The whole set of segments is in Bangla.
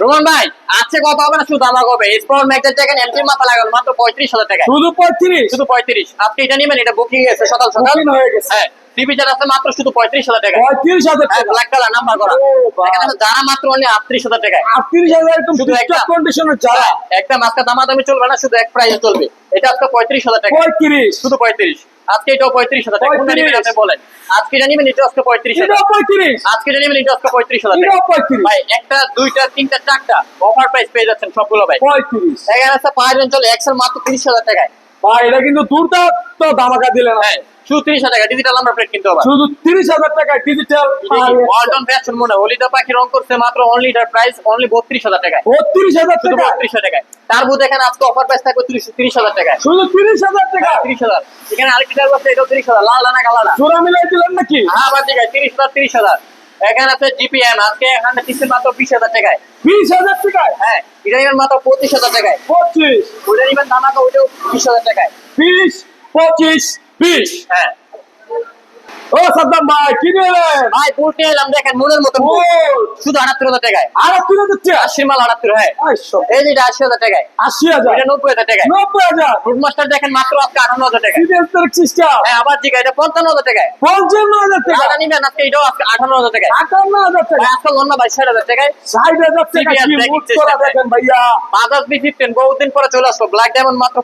রোমান ভাই আজকে কত হবে না শুধু আমার হবে। স্পোর্ট ম্যাচের দেখেন এন্ট্রি মাথা লাগানো মাত্র পঁয়ত্রিশ হাজার টাকা শুধু পঁয়ত্রিশ? শুধু পঁয়ত্রিশ। আপনি এটা নেবেন এটা বুকিং আছে সকাল সকাল। হয়ে গেছে। হ্যাঁ। চার আছে মাত্র শুধু পঁয়ত্রিশ হাজার টাকা পঁয়ত্রিশ হাজার ব্ল্যাক কালার নাম্বার করা। এখানে যারা মাত্র অনলি আটত্রিশ হাজার টাকায়। আটত্রিশ হাজার শুধু একটা। কন্ডিশনের যারা। হ্যাঁ, একদম আজকে দামাদামি চলবে না শুধু এক প্রাইসে চলবে। এটা আজকে পঁয়ত্রিশ হাজার টাকা। পঁয়ত্রিশ। শুধু পঁয়ত্রিশ। আজকে এটাও পঁয়ত্রিশ হাজার টাকা। কোনটা 35 নেবেন আপনি বলেন? আজকে এটা নেবেন এটা আজকে পঁয়ত্রিশ হাজার। পঁয়ত্রিশ। আজকে এটা নেবেন এটা আজকে পঁয়ত্রিশ হাজার টাকা। ভাই একটা দুইটা তিনটা চারটা অফার প্রাইস পেয়ে যাচ্ছেন সবগুলো ভাই। পঁয়ত্রিশ। এখানে আছে পাঁচ অঞ্চল এক্সেল মাত্র তিরিশ হাজার টাকায়। ভাই এটা কিন্তু দুর্দান্ত ধামাকা দিলেন হ্যাঁ। শুধু তিরিশ হাজার টাকা ডিজিটাল নাম্বার প্লেট কিনতে হবে। শুধু তিরিশ হাজার টাকা ডিজিটাল ওয়ালটন ফ্যাশন মনে হয় হলিদা পাখি রং করছে মাত্র অনলি এটার প্রাইস অনলি বত্রিশ হাজার টাকায়। বত্রিশ হাজার টাকা? বত্রিশ হাজার টাকায়। তার মধ্যে এখানে আজকে অফার প্রাইস থাকবে তিরিশ তিরিশ শুধু তিরিশ হাজার টাকা? তিরিশ হাজার। এখানে আরেকটি টাকা আছে এটাও তিরিশ হাজার। লাল লানা কালানা জোড়া মিলাই দিলেন নাকি? হ্যাঁ আবার ঠিক আছে তিরিশ হাজার। তিরিশ হাজার এখানে আছে জিপিএম আজকে এখানে কিস্তি মাত্র বিশ হাজার টাকায়। বিশ হাজার টাকায়? হ্যাঁ এটা নেবেন মাত্র পঁচিশ হাজার টাকায়। পঁচিশ। ওইটা নেবেন দামাকা ওইটাও বিশ হাজার টাকায়। বিশ পঁচিশ বিশ হ্যাঁ ও সাদ্দাম ভাই কি নিলেন? ভাই এলাম দেখেন মনের মতো শুধু আটাত্তর হাজার টাকায়। আটাত্তর হাজার টাকা? আশির মাল আটাত্তর হ্যাঁ। এই যে আশি হাজার টাকায়। আশি হাজার। এটা নব্বই হাজার টাকায়। নব্বই হাজার। দেখেন মাত্র আজকে আটান্ন হাজার সিস্টেম হ্যাঁ আবার আছে এটা পঞ্চান্ন হাজার টাকায়। পঞ্চান্ন হাজার টাকা। নিবেন আজকে এটাও আজকে আঠান্ন হাজার টাকায়। আটান্ন হাজার টাকা। ভাই, আজকে লন্না ভাই ষাট হাজার টাকায়। ষাট হাজার টাকা দেখেন ভাইয়া। বাজাজ বি ফিফটিন বহুদিন পরে চলে আসলো। ব্ল্যাক ডায়মন্ড মাত্র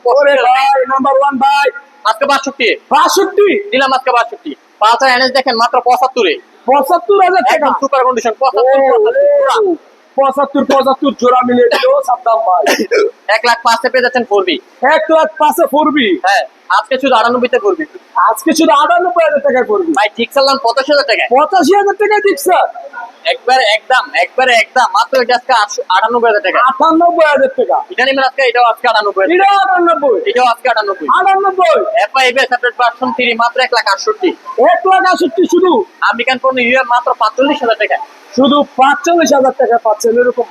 নাম্বার ওয়ান ভাই। আজকে বাষট্টি। বাষট্টি? দিলাম আজকে বাষট্টি। পাঁচা এনএস দেখেন মাত্র পঁচাত্তরে। পঁচাত্তর হাজার টাকা। সুপার কন্ডিশন পঁচাত্তর পঁচাত্তর, জোড়া মিলিয়ে দিল সাদ্দাম ভাই। এক লাখ পাঁচে পেয়ে যাচ্ছেন ফোরবি এক লাখ পাঁচে ফোরবি হ্যাঁ। আজকে শুধু আটানব্বইতে করবি। আজকে শুধু আটানব্বই হাজার টাকায় পড়বি ভাই ঠিক চালান পঁচাশি হাজার টাকায়। পঁচাশি হাজার টাকায় দিচ্ছে একবারে একদম একবারে একদম। মাত্র এটা আজকে আটানব্বই হাজার টাকা। আটানব্বই হাজার টাকা। এটা নেবেন আজকে এটাও আজকে আটানব্বই হাজার এটা আটানব্বই। এটাও আজকে আটানব্বই। আটানব্বই। FI ABS update person three মাত্র এক লাখ আটষট্টি। এক লাখ আষট্টি শুধু। আমেরিকান পণ্য ইউএম মাত্র পাঁচচল্লিশ হাজার টাকা। শুধু পাঁচচল্লিশ হাজার টাকা পাচ্ছেন এরকম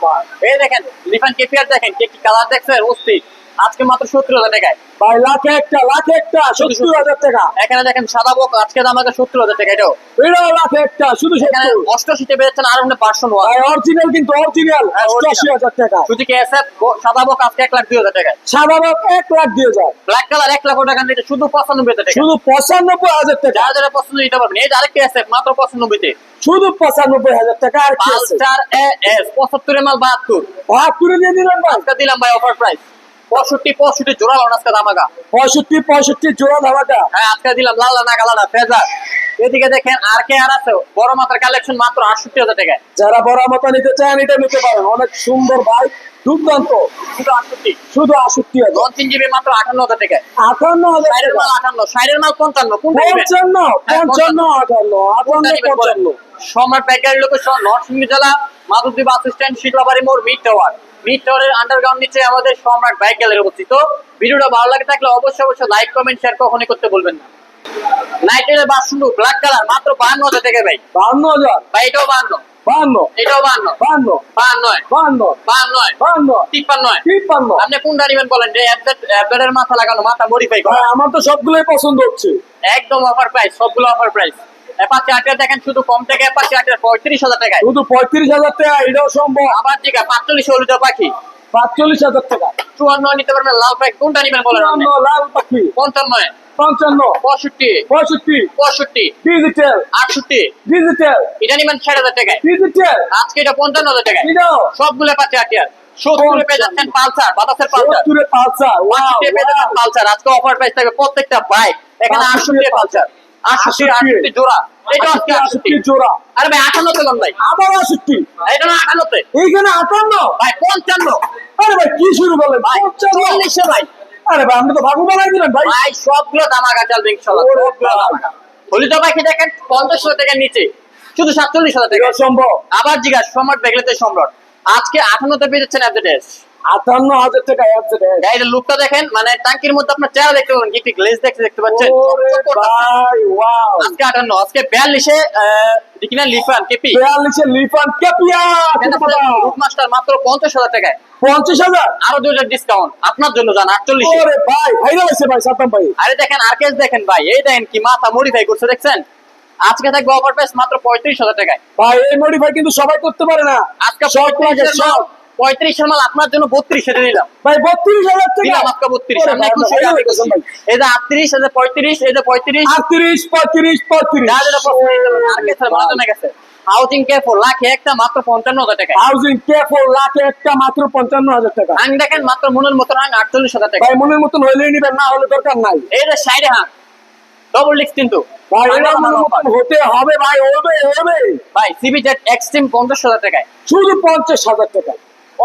এই দেখেন লিফান কেপিআর দেখেন কে কি কালার দেখছেন অস্থির। আজকে মাত্র সত্তর হাজার টাকায়। ভাই লাখে একটা লাখে একটা সত্তর হাজার টাকা। এখানে দেখেন সাদা বক আজকে দাম আছে সত্তর হাজার টাকা এটাও। এটাও লাখে একটা শুধু সত্তর। অষ্টআশিতে বেরোচ্ছেন আর পার্সন ওয়ান ভাই অরিজিনাল কিন্তু অরিজিনাল হ্যাঁ। অষ্টআশি হাজার টাকা। সুজুকি এসএফ সাদা বক আজকে এক লাখ দুই হাজার টাকায়। সাধারণ এক লাখ দিয়ে যায় ব্ল্যাক কালার এক লাখ টাকা নিতে শুধু পঁচানব্বই হাজার টাকা শুধু পঁচানব্বই হাজার টাকা। যারা যারা পছন্দ নিতে পারবেন। এই আরেকটি এসএফ মাত্র পঁচানব্বইতে। শুধু পঁচানব্বই হাজার টাকা আর কি পালসার এস পঁচাত্তরের মাল বাহাত্তর। করে দিয়ে ভাই। দিলাম ভাই অফার প্রাইস পঁয়ষট্টি পঁয়ষট্টি জোড়া লড়াচ্ছে ধামাকা। পঁয়ষট্টি পঁয়ষট্টি জোড়া ধামাকা। হ্যাঁ আজকে দিলাম লাল না কালানা ফেজার। এদিকে দেখেন আর কে আর আছে? বড় মাথার কালেকশন মাত্র আটষট্টি হাজার টাকায়। যারা বড় নিতে চান এটা নিতে পারেন। অনেক সুন্দর ভাই দুর্দান্ত। শুধু আটষট্টি? শুধু আষট্টি হাজার। লঞ্চ জিবি মাত্র আটান্ন হাজার টাকায়। আটান্ন হাজার সাইডের মাল আটান্ন সাইডের মাল পঞ্চান্ন। পঞ্চান্ন হ্যাঁ, পঞ্চান্ন। আটান্ন আটান্ন? পঞ্চান্ন। সম্রাট ব্যাংকের লোকেশন নরসিংদী জেলা মাধবদী বাস স্ট্যান্ড মোড় মিড টাওয়ার মিড টাওয়ারের আন্ডারগ্রাউন্ড নিচে আমাদের সম্রাট বাইক গ্যালারি অবস্থিত। ভিডিওটা ভালো লাগে থাকলে অবশ্যই অবশ্যই লাইক কমেন্ট শেয়ার কখনই করতে বলবেন না। নাইটের বাস শুধু ব্ল্যাক কালার মাত্র বাহান্ন হাজার টাকা ভাই। বাহান্ন হাজার? ভাই এটাও বাহান্ন। বাহান্ন? এটাও বাহান্ন। বাহান্ন? বাহান্ন বাহান্ন? বাহান্ন বাহান্ন? তিপ্পান্ন তিপ্পান্ন? আপনি কোনটা নেবেন বলেন? যে অ্যাপডেটের মাথা লাগানো মাথা মডিফাই করা। আমার তো সবগুলোই পছন্দ হচ্ছে। একদম অফার প্রাইস সবগুলো অফার প্রাইস অ্যাপাচি আটের দেখেন শুধু কম থেকে অ্যাপাচি আটের পঁয়ত্রিশ হাজার টাকায়। শুধু পঁয়ত্রিশ হাজার টাকা এটাও সম্ভব। আবার ঠিক পাঁচচল্লিশ হলুদ পাখি। পাঁচচল্লিশ হাজার টাকা। চুয়ান্ন নিতে পারবেন লাল প্যাক কোনটা নেবেন বলেন? লাল পাখি। পঞ্চান্ন পঞ্চান্ন পঁয়ষট্টি পঁয়ষট্টি পঁয়ষট্টি ডিজিটাল আটষট্টি ডিজিটাল এটা নেবেন ষাট হাজার টাকায়। ডিজিটাল আজকে এটা পঞ্চান্ন হাজার টাকায়। সবগুলো পাচ্ছে আটিয়ার সত্তরে পেয়ে যাচ্ছেন পালসার বাতাসের পালসার। সত্তরে পালসার ওয়াও পেয়ে যাচ্ছেন পালসার। আজকে অফার প্রাইস থাকবে প্রত্যেকটা বাইক এখানে আটষট্টি আটষট্টি পালসার। আটষট্টি আটষট্টি। আটষট্টি জোড়া। এটা আজকে আটষট্টি আটষট্টি। জোড়া। আরে ভাই আটান্ন পেলাম ভাই। আবার আষট্টি এটা না আটান্নতে। এইখানে আটান্ন? ভাই পঞ্চান্ন। আরে ভাই কি শুরু করলেন ভাই চল্লিশে ভাই। আরে ভাই আপনি তো ভাগু বানাই দিলেন ভাই। ভাই সবগুলো চলবে সবগুলো বাবা। দামাকা দেখেন পঞ্চাশ হাজার টাকার নিচে শুধু সাতচল্লিশ হাজার টাকা। সম্ভব। আবার জিজ্ঞাসা সম্রাট বেগলেতে সম্রাট। আজকে আঠান্নতে পেয়ে যাচ্ছেন অ্যাডভার্টাইজ আটান্ন হাজার টাকা গাড়ির লুকটা দেখেন মানে ট্যাঙ্কির মধ্যে আপনার চেহারা দেখতে পাবেন কি গ্লেজ দেখতে দেখতে পাচ্ছেন। আজকে আটান্ন আজকে বিয়াল্লিশে কিনা লিফান কেপি। বিয়াল্লিশে লিফান কেপিয়া মাস্টার মাত্র পঞ্চাশ হাজার টাকায়। পঞ্চাশ হাজার? আরও দুই হাজার ডিসকাউন্ট আপনার জন্য যান আটচল্লিশ। ভাই ভাইরাল আছে ভাই সাতাম ভাই। আরে দেখেন আরকেস দেখেন ভাই এই দেখেন কি মাথা মডিফাই করছে দেখছেন? আজকে থাকবে অফার প্রাইস মাত্র পঁয়ত্রিশ হাজার টাকায়। ভাই এই মডিফাই কিন্তু সবাই করতে পারে না। আজকে সব লাগে পঁয়ত্রিশের মাল আপনার জন্য বত্রিশে দিলাম ভাই বত্রিশ হাজার টাকা? আপনাকে বত্রিশ ওরে আমি ভাই, খুশি আমি খুশি এই যে আটত্রিশ এই যে পঁয়ত্রিশ এই যে পঁয়ত্রিশ। আটত্রিশ পঁয়ত্রিশ পঁয়ত্রিশ। আর মাল জানা গেছে। হাউজিং কে ফোর লাখে একটা মাত্র পঞ্চান্ন হাজার টাকা। হাউজিং কে ফোর লাখে একটা মাত্র পঞ্চান্ন হাজার টাকা। হাং দেখেন মাত্র মনের মতো হাং আটচল্লিশ হাজার টাকা। ভাই মনের মতন হইলেই নিবেন না হলে দরকার নাই। এই যে সাইডে হাং ডবল ডিস্ক কিন্তু। ভাই। মতন হতে হবে ভাই হবে হবে। ভাই সিবি জেড এক্সট্রিম পঞ্চাশ হাজার টাকায়। শুধু পঞ্চাশ হাজার টাকা।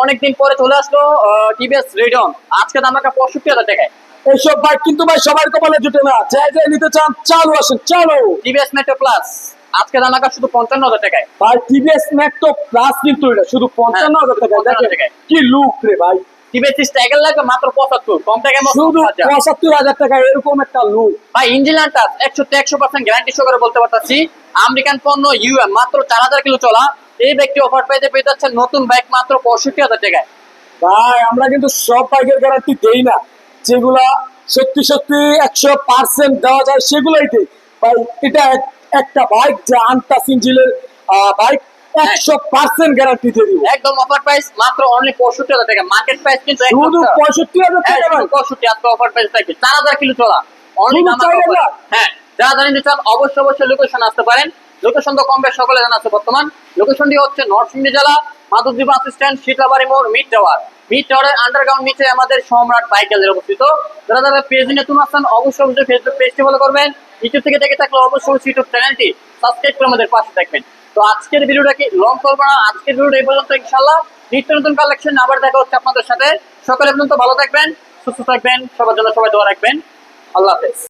অনেকদিন পরে চলে আসলো টিভিএস রেডন। আজকে দাম রাখা পঁয়ষট্টি হাজার টাকায় এইসব বাইক কিন্তু ভাই সবার কপালে জুটে না। যে যে নিতে চান চালু আসেন চলো। টিভিএস মেট্রো প্লাস আজকে দাম শুধু পঞ্চান্ন হাজার টাকায় ভাই টিভিএস ম্যাক্টো প্লাস কিন্তু এটা শুধু পঞ্চান্ন হাজার টাকা 55,000 দেখেন টাকায়। কি লুক রে ভাই। টিভিএস স্ট্যাগেল লাগবে মাত্র পঁচাত্তর কম টাকায় মাত্র শুধু পঁচাত্তর হাজার। টাকা এরকম একটা লুক ভাই ইঞ্জিন টাচ একশো একশো পার্সেন্ট গ্যারান্টি সহকারে বলতে পারতাছি। আমেরিকান পণ্য ইউএম মাত্র চার হাজার কিলো চলা। এই ব্যক্তি অফার পেতে পেয়ে যাচ্ছে নতুন বাইক মাত্র পঁয়ষট্টি হাজার টাকায়। ভাই আমরা কিন্তু সব বাইকের গ্যারান্টি দেই না। যেগুলা সত্যি সত্যি একশো পার্সেন্ট দেওয়া যায় সেগুলোই দেই। ভাই এটা একটা বাইক যে আনটাস ইঞ্জিনের বাইক একশো পার্সেন্ট গ্যারান্টি দিয়ে দিব। একদম অফার প্রাইস মাত্র অনলি পঁয়ষট্টি হাজার টাকা। মার্কেট প্রাইস কিন্তু শুধু পঁয়ষট্টি হাজার টাকা পঁয়ষট্টি আজকে অফার প্রাইস থাকবে। চার হাজার কিলো চলা অনলি হ্যাঁ যারা জানেন অবশ্যই অবশ্যই লোকেশন আসতে পারেন। লোকেশন তো কম বেশ সকলে জানা আছে বর্তমান। লোকেশনটি হচ্ছে নরসিংদী জেলা মাধবদ্বীপ বাস স্ট্যান্ড শীতলাবাড়ি মোড়, মিড টাওয়ার মিড টাওয়ারের আন্ডারগ্রাউন্ড নিচে আমাদের সম্রাট বাইকেলের অবস্থিত। যারা যারা পেজে নতুন আসছেন, অবশ্যই অবশ্যই ফেসবুক পেজটি ফলো করবেন। ইউটিউব থেকে দেখে থাকলে অবশ্যই ইউটিউব চ্যানেলটি সাবস্ক্রাইব করে আমাদের পাশে থাকবেন। তো আজকের ভিডিওটা কি লং করব না? আজকের ভিডিওটা এই পর্যন্ত ইনশাল্লাহ নিত্য নতুন কালেকশন আবার দেখা হচ্ছে আপনাদের সাথে। সকালে পর্যন্ত ভালো থাকবেন, সুস্থ থাকবেন, সবার জন্য সবাই দোয়া রাখবেন। আল্লাহ হাফেজ।